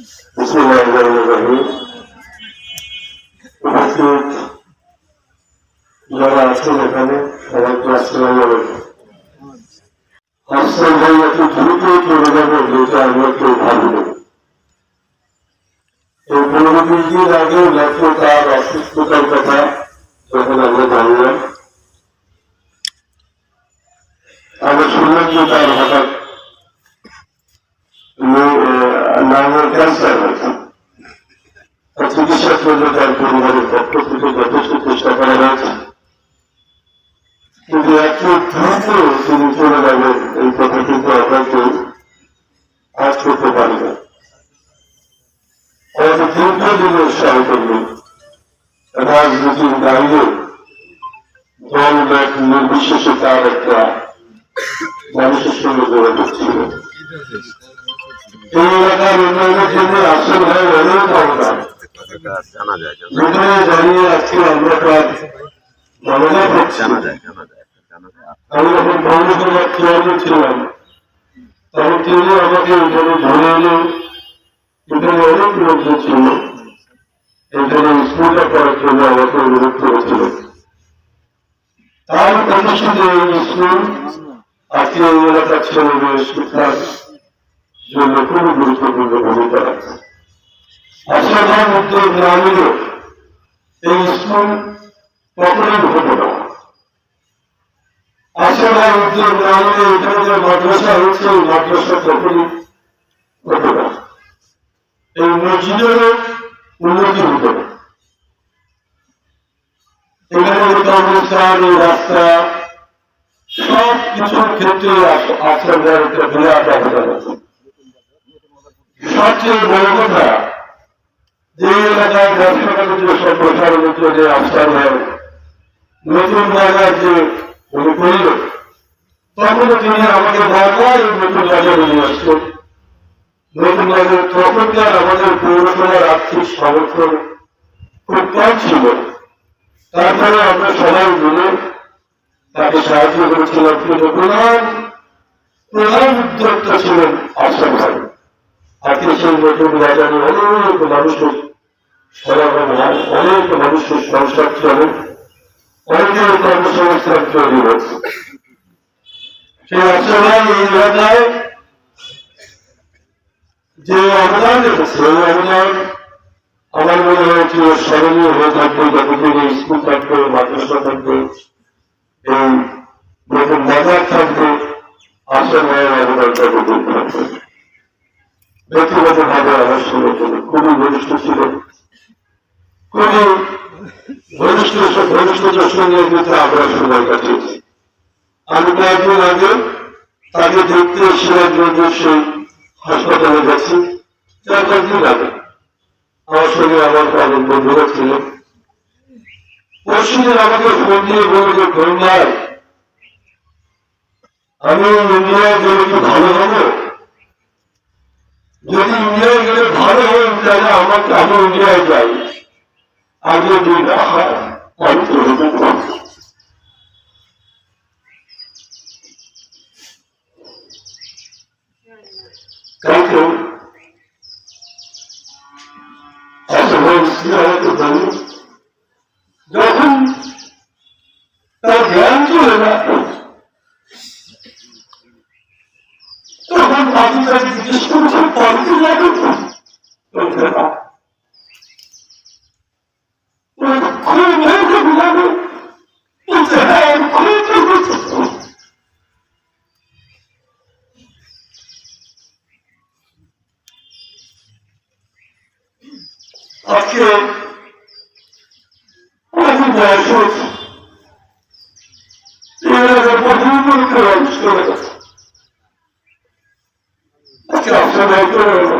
বিসমিল্লাহিররহমানিররহিম। উপস্থিত যারা আছেন এখানে সবাইকে আসসালামু আলাইকুম আসসালাম ভাই একটু দ্রুত চলে যাব যেটা আমরা কেউ ভাবিনি এই পনেরো বিশ দিন আগে লেখো তার অসুস্থতার কথা তখন আমরা জানলাম আমরা শুনলাম যে তার হঠাৎ নামের ক্যান্সার হয়েছে তার চিকিৎসার জন্য তার পরিবারের পক্ষ থেকে যথেষ্ট চেষ্টা করা হয়েছে কিন্তু এত দ্রুত তিনি চলে যাবেন, এই কথা কিন্তু আমরা কেউ আজ করতে পারি না। হয়তো দীর্ঘদিনের সহকর্মী রাজনীতির বাইরে দল ব্যাগ নির্বিশেষে তার একটা মানুষের সঙ্গে যোগাযোগ ছিল। এই এলাকার উন্নয়নের জন্য আসল হয় অনেক অবদান জানা যায় জানা যেখানে দাঁড়িয়ে আজকে আমরা প্রায় জানা যায় জানা জন্য তার এই স্কুল আজকে এই এলাকার ছেলে মেয়ে শিক্ষার জন্য খুবই গুরুত্বপূর্ণ ভূমিকা রাখছে অসাধারণ না নিলে এই স্কুল কখনোই হতো না। উদ্যোগ না নিলে এখানে যে মাদ্রাসা হচ্ছে, এই মাদ্রাসা কখনই হতো না। এই মসজিদেরও উন্নতি হতো এখানে যে কবরস্থান এই রাস্তা সব কিছুর ক্ষেত্রে আপনাদের একটা বিরাট অবদান আছে। সবচেয়ে বড় কথা যে এলাকায় ব্যবসা বাণিজ্য সম্প্রসারণের জন্য আশ্রয় হয় নতুন বাজার যে উনি করল তখনও তিনি আমাকে বারবার নতুন বাজারে নিয়ে আসতেন নতুন বাজার তখনকার আমাদের পৌরসভার আর্থিক সমর্থন খুব কম ছিল? তারপরে আমরা সবাই মিলে তাকে সাহায্য করেছিলাম। কিন্তু প্রধান প্রধান উদ্যোক্তা ছিলেন আশরাফ ভাই। সেই নতুন বাজারে অনেক মানুষের হয়, অনেক মানুষের সংসার চলে অনেকের কর্মসংস্থান তৈরি হয়েছে সেই অসহায় এই এলাকায় যে অবদান রেখেছে অবদান আমার মনে হয়েছিল স্মরণীয় হয়ে থাকবে, যতদিন স্কুল থাকবে, মাদ্রাসা থাকবে, এই নতুন বাজার থাকবে মায়ের অবদানটা ততদিন থাকবে। ব্যক্তিগত ভাবে আমার সঙ্গে খুবই ঘনিষ্ঠ ছিলেন খুবই ঘনিষ্ঠ ঘনিষ্ঠতার সঙ্গে কিন্তু আমরা সময় কাটিয়েছি। আমি কয়েকদিন আগে তাকে দেখতে সিরাজগঞ্জ সেই হাসপাতালে গেছি। আমাকে ফোন দিয়ে আমি ভালো হব যদি ইন্ডিয়ায় গেলে ভালো হয় তাহলে আমাকে আমি ইন্ডিয়ায় যাই। আগে দুই রাখা আমি তো যখন তার জ্ঞান চলে না আমি আজকে অনেক বয়স হয়েছে করে গেছে আজকে আপনার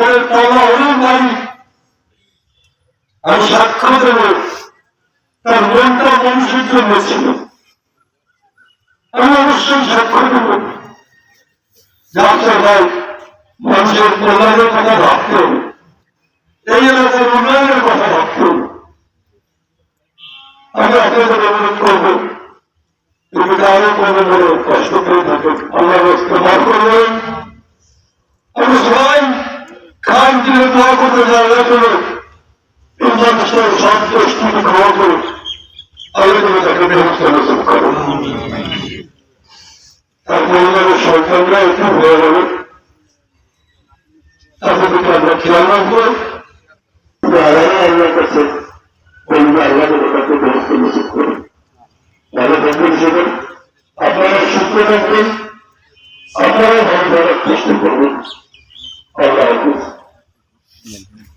আমি সাক্ষ্য দেব তার মনটা মানুষের জন্য ছিল আমি অবশ্যই সাক্ষ্য দেব যাত্রা ভাই, মানুষের কল্যাণের কথা ভাবতে হবে। এই এলাকার উন্নয়নের কথা ভাবতে খান দিলে দোয়া করতে যাওয়া করে এই মানুষটার সন্তোষ তুমি ক্ষমা করো আল্লাহ তুমি তাকে ব্যবস্থা নতুন করো তার পরিবারের সন্তানরা একটু হয়ে গেল তাদের দিকে আমরা খেয়াল রাখব আল্লাহর কাছে বলব আল্লাহ তাকে ব্যবস্থা নতুন করো ভালো থাকবেন সেদিন আপনারা